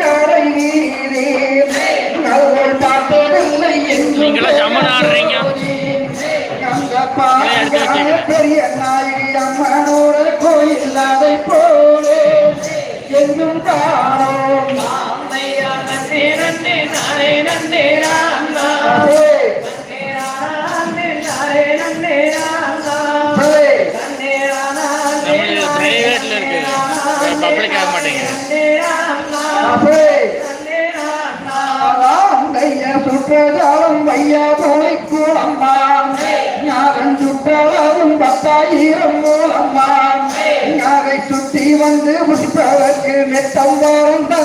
கடை நீரே. நல்வள் பார்த்ததில்லை நீங்களா ஜம்மன் ஆடுறீங்க. பெரிய நாயகி அம்மனோட கோயில் அதை போலே. என்னும் காணோம். பப்ளிக் ஆக மாட்டேங்குது. சுற்றதாலும் வையா போலை கூடம்மா ஞாபகம் சுற்றதாலும் பத்தாயிரம் மூலம்மா ஞாபை சுற்றி வந்து புஷ்பவர்க்கு மெத்தம்பாரம் வாழ்ந்த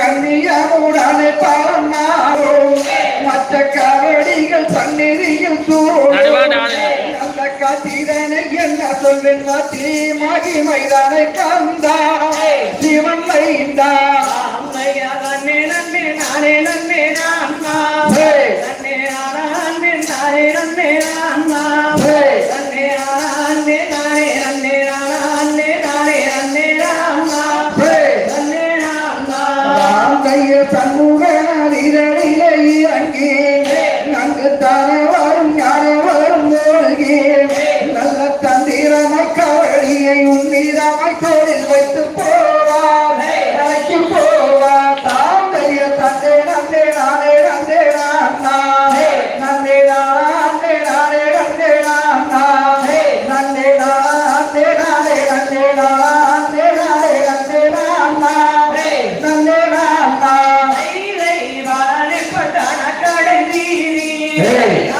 கண்ணியமுடனே பரமாறோ மற்ற கரடிகள் சந்நிதியில் அந்த கத்திரனை என்ன சொல்லின் மத்தி மகிமைதானே கந்தா சிவன் மைந்தா. ஹே ஹே கவழியை உன்னிதமாய் தோளில் வைத்து போவார் அழைத்து போவார் தாம் கைய தந்தே நந்தே நானே நந்தே நானா நந்தே நானே நானே நந்தே நானா நந்தே நானே நானே. நந்தே நானே நானே நந்தே நானா நந்தே நானா நான். பார்த்ததில்லை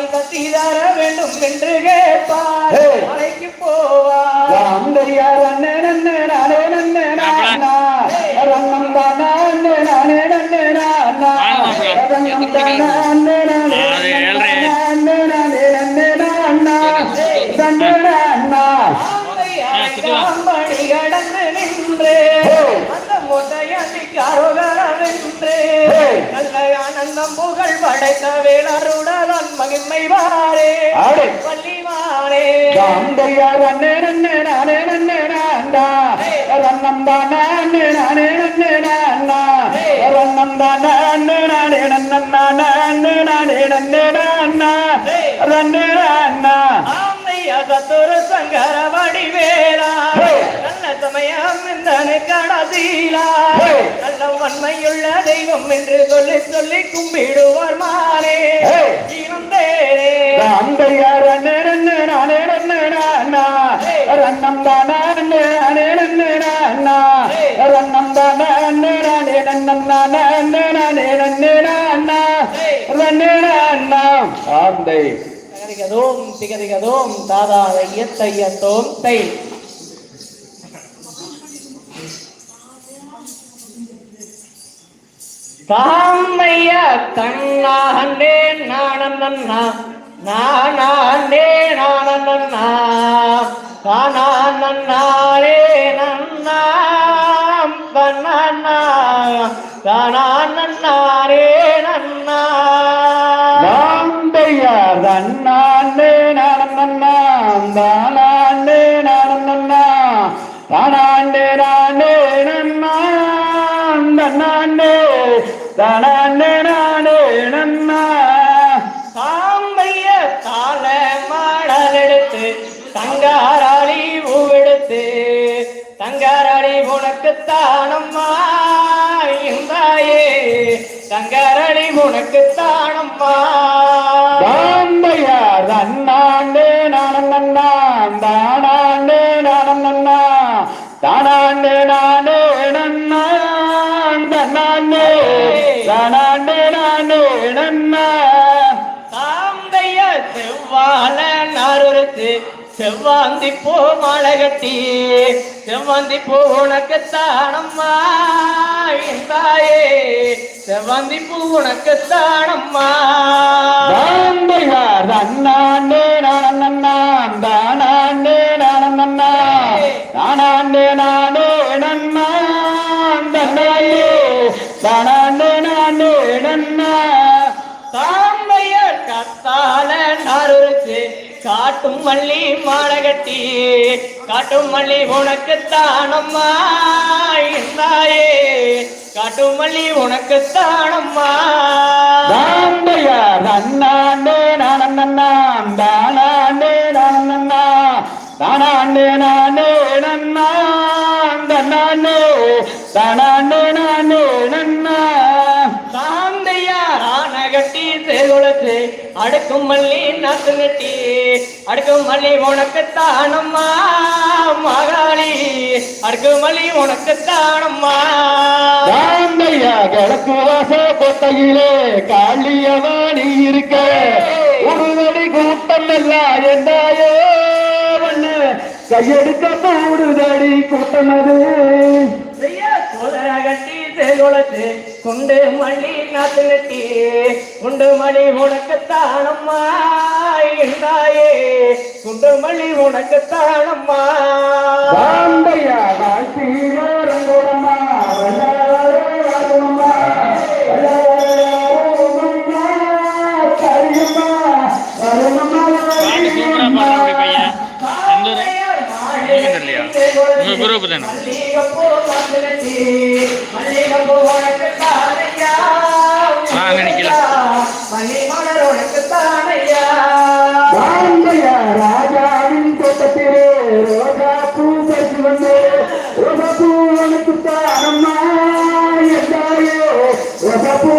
கத்தி தர வேண்டும் என்று கேட்பார். மலைக்கு போவார் ராந்தையா நன்னே நன்னே நானே நன்னே நானா ரன்னம் தானா கடந்து நின்று. அந்த Hey. நல்ல ஆனந்தம் புகழ் படைத்த வேலருடன் மகிமை வாரே. அடே. வள்ளிவாரே ராந்தையா நன்னே நன்னே நானே நன்னே நானா ரன்னம் தானா நன்னே நானே நன்னே நானா ரன்னம் தானா நன்னே நானே நன்னம் நானா நன்னே நானே நன்னே நானா ரன்னே நானா ஆந்தையகத்தொரு சங்கர வடிவேலா. நல்ல சமயம் இந்த கணசீலா Hey. நல்ல வன்மையுள்ள தெய்வம் என்று சொல்லி சொல்லி கும்பிடுவார் மாறே ஆந்தை திகதிகதோம் திகதிகதோம் தாதா ஐயத்தையத்தோம் தை தாமைய கண்ணாண்டே நானந்தன்னா நானே நானந்தன்னா தானே நன்னாம் தன்னா தானே நன்னா ஆந்தையார் தன்னாண்டே நானந்தன்னா தானாண்டே நானந்தன்னா தானாண்டே நானே நன்னா தன்னாண்டே தானாண்டே நானே நன்னா சாம்பைய தாள மாடல் எடுத்து தங்காராளி உனக்கு தானம்மா இந்தாயே தங்காராளி உனக்கு தானம்மா தாந்தையார் தன்னாண்டே நானந்தன்னா தானாண்டே நானந்தன்னா தானாண்டே நானே நன்னா தன்னாண்டே தானாண்டே நானே நன்னா சாம்பைய செவ்வாழ நாருத்து செவ்வாந்தி பூ மழகட்டி கட்டி செவ்வந்தி பூ உனக்கு தானம்மா செவ்வந்தி பூ உனக்கு தானம்மா. தாந்தையார் தன்னாண்டே நானந்தன்னா தானாண்டே நானந்தன்னா தானாண்டே நானே நன்னா தன்னாண்டே தானாண்டே காட்டும் மல்லி மாலை காட்டும் மல்லி உனக்கு தானம்மா காட்டும் மல்லி உனக்கு தானம்மா அடுக்கும் மல்லி நாத்து நட்டி அடுக்கும் மல்லி உனக்கு தானம்மா மகாளி. அடுக்கும் மல்லி உனக்கு தானம்மா. கிழக்கு வாச கொட்டையிலே நீ இருக்க. உருவடி கூட்டம் எல்லாம் என்னாயோ கையெடுக்க போடுதடி கூட்டம் அது. கட்டி சேகுலத்து குண்டு மல்லி நாத்து நட்டி குண்டு மல்லி உனக்கு தானம்மா இருந்தாயே குண்டு மல்லி உனக்கு குரூப் தானே ஆ, அங்க நிக்கலாம். தாந்தையா ராஜாவின் தோட்டத்திலே ரோஜா பூ பறித்து வந்து ரோஜா பூ உனக்கு தானம்மா என்றாயோ ரோஜா பூ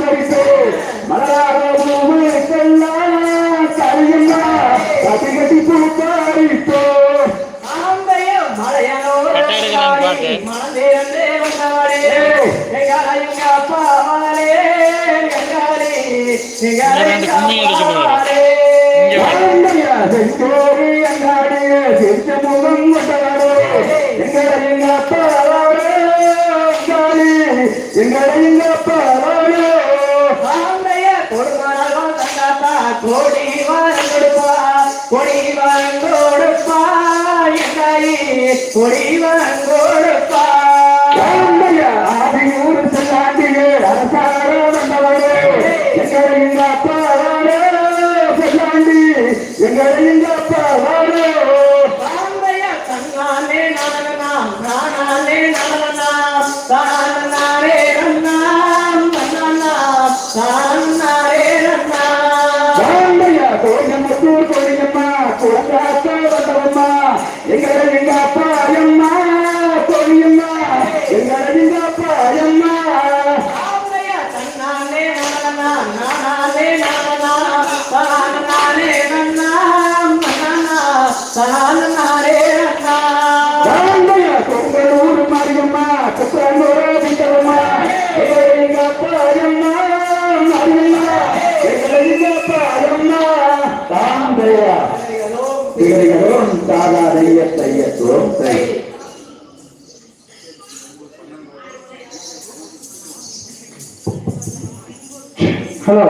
பறிப்போம் மலராத பூமிக்கெல்லாம் கரியம்மா கட்டி கட்டி பூ பறிப்போம் ஆந்தைய. மனதிலிருந்தே வந்தவளே, எங்கால எங்க எங்க செஞ்ச முகம் கொண்டவரே எங்களை எங்க கொடுப்பா, கொடி வாரம் Gracias. இவைகளும் சாதாரிய செய்யத்துவம் செய் ஹலோ